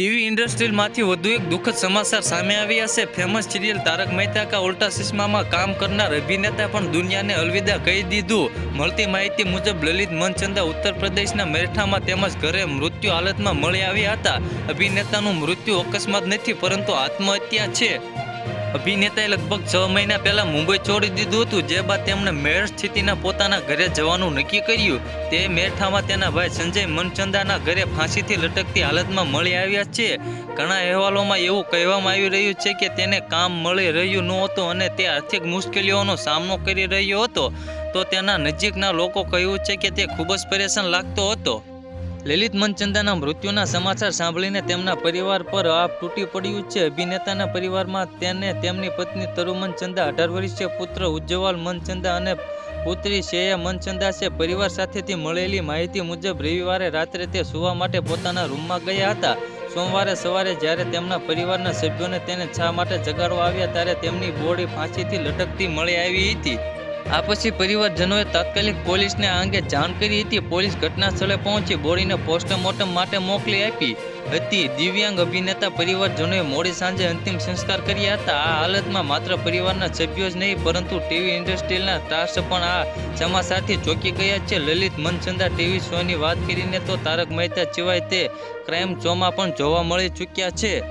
ઇન્ડસ્ટ્રીમાંથી વધુ એક દુઃખદ સમાચાર સામે આવ્યા છે ફેમસ સિરિયલ તારક મહેતા કા ઉલ્ટા ચશ્મામાં કામ કરનાર અભિનેતા પણ દુનિયાને અલવિદા કહી દીધું. મળતી માહિતી મુજબ લલિત મનચંદા ઉત્તર પ્રદેશના મેરઠામાં તેમજ ઘરે મૃત્યુ હાલતમાં મળી આવ્યા હતા. અભિનેતાનું મૃત્યુ અકસ્માત નથી પરંતુ આત્મહત્યા છે. અભિનેતાએ લગભગ છ મહિના પહેલા મુંબઈ છોડી દીધું હતું. જે બાદ તેમણે મેળ સ્થિતિના પોતાના ઘરે જવાનું નક્કી કર્યું. તે મેરઠામાં તેના ભાઈ સંજય મનચંદાના ઘરે ફાંસીથી લટકતી હાલતમાં મળી આવ્યા છે. ઘણા અહેવાલોમાં એવું કહેવામાં આવી રહ્યું છે કે તેને કામ મળી રહ્યું નહોતું અને તે આર્થિક મુશ્કેલીઓનો સામનો કરી રહ્યો હતો. તો તેના નજીકના લોકો કહ્યું છે કે તે ખૂબ જ પરેશાન લાગતો હતો. લલિત મનચંદાના મૃત્યુના સમાચાર સાંભળીને તેમના પરિવાર પર આપ તૂટી પડ્યું છે. અભિનેતાના પરિવારમાં તેને તેમની પત્ની તરુ મનચંદા, અઢાર વર્ષીય પુત્ર ઉજ્જવલ મનચંદા અને પુત્રી શ્રેયા મનચંદા છે. પરિવાર સાથેથી મળેલી માહિતી મુજબ રવિવારે રાત્રે તે સુવા માટે પોતાના રૂમમાં ગયા હતા. સોમવારે સવારે જ્યારે તેમના પરિવારના સભ્યોને તેને છા માટે જગાડવા આવ્યા ત્યારે તેમની બોડી ફાંસીથી લટકતી મળી આવી હતી. આ પછી પરિવારજનોએ તાત્કાલિક પોલીસને આ અંગે જાણ કરી હતી. પોલીસ ઘટના સ્થળે પહોંચી બોડીને પોસ્ટમોર્ટમ માટે મોકલી આપી હતી. દિવ્યાંગ અભિનેતા પરિવારજનોએ મોડી સાંજે અંતિમ સંસ્કાર કર્યા હતા. આ હાલતમાં માત્ર પરિવારના સભ્યો જ નહીં, પરંતુ ટીવી ઇન્ડસ્ટ્રીના સ્ટાર્સ પણ આ ચમાસાથી ચોંકી ગયા છે. લલિત મનચંદા ટીવી શોની વાત કરીને તો તારક મહેતા સિવાય તે ક્રાઇમ શોમાં પણ જોવા મળી ચૂક્યા છે.